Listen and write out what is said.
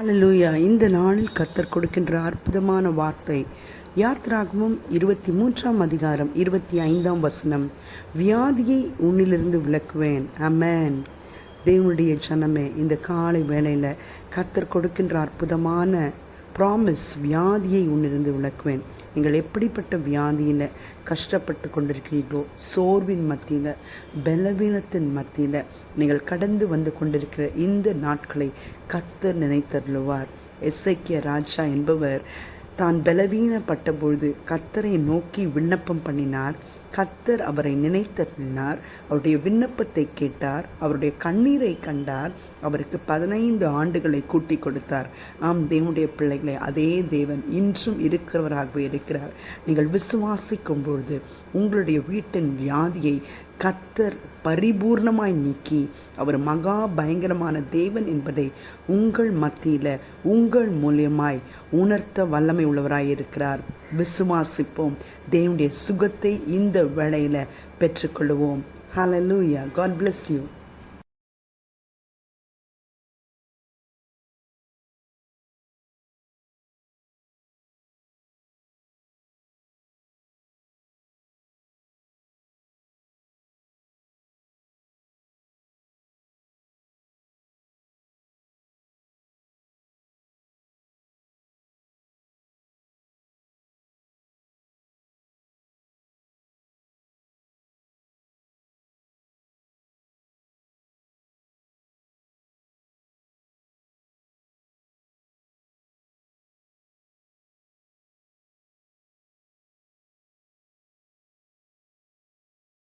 அலலூயா இந்த நாளில் கர்த்தர் கொடுக்கின்ற அற்புதமான வார்த்தை. யாத்ராகமும் இருபத்தி மூன்றாம் அதிகாரம் இருபத்தி ஐந்தாம் வசனம். வியாதியை உன்னிலிருந்து விளக்குவேன் அமேன் தேவனுடைய ஜனமே இந்த காலை வேளையில் கர்த்தர் கொடுக்கின்ற அற்புதமான ப்ராமிஸ் வியாதியை உன்னிருந்து விளக்குவேன். நீங்கள் எப்படிப்பட்ட வியாதியில் கஷ்டப்பட்டு கொண்டிருக்கிறீர்களோ சோர்வின் மத்தியில் பலவீனத்தின் மத்தியில் நீங்கள் கடந்து வந்து கொண்டிருக்கிற இந்த நாட்களை கத்தர் நினைத்தருளுவார். எஸ்ஐக்கிய ராஜா என்பவர் தான் பலவீனப்பட்ட பொழுது கத்தரை நோக்கி விண்ணப்பம் பண்ணினார். கத்தர் அவரை நினைத்தருளினார் அவருடைய விண்ணப்பத்தை கேட்டார். அவருடைய கண்ணீரை கண்டார். அவருக்கு பதினைந்து ஆண்டுகளை கூட்டி கொடுத்தார். ஆம் தேவனுடைய பிள்ளைகளை அதே தேவன் இன்றும் இருக்கிறவராகவே இருக்கிறார். நீங்கள் விசுவாசிக்கும் பொழுது உங்களுடைய வீட்டின் வியாதியை கத்தர் பரிபூர்ணமாய் நீக்கி அவர் மகா பயங்கரமான தேவன் என்பதை உங்கள் மத்தியில் உங்கள் மூலியமாய் உணர்த்த வல்லமை உள்ளவராய் இருக்கிறார். விசுவாசிப்போம். தேவனுடைய சுகத்தை இந்த வேளையில் பெற்றுக்கொள்வோம் ஹலலூயா காட் பிளஸ் யூ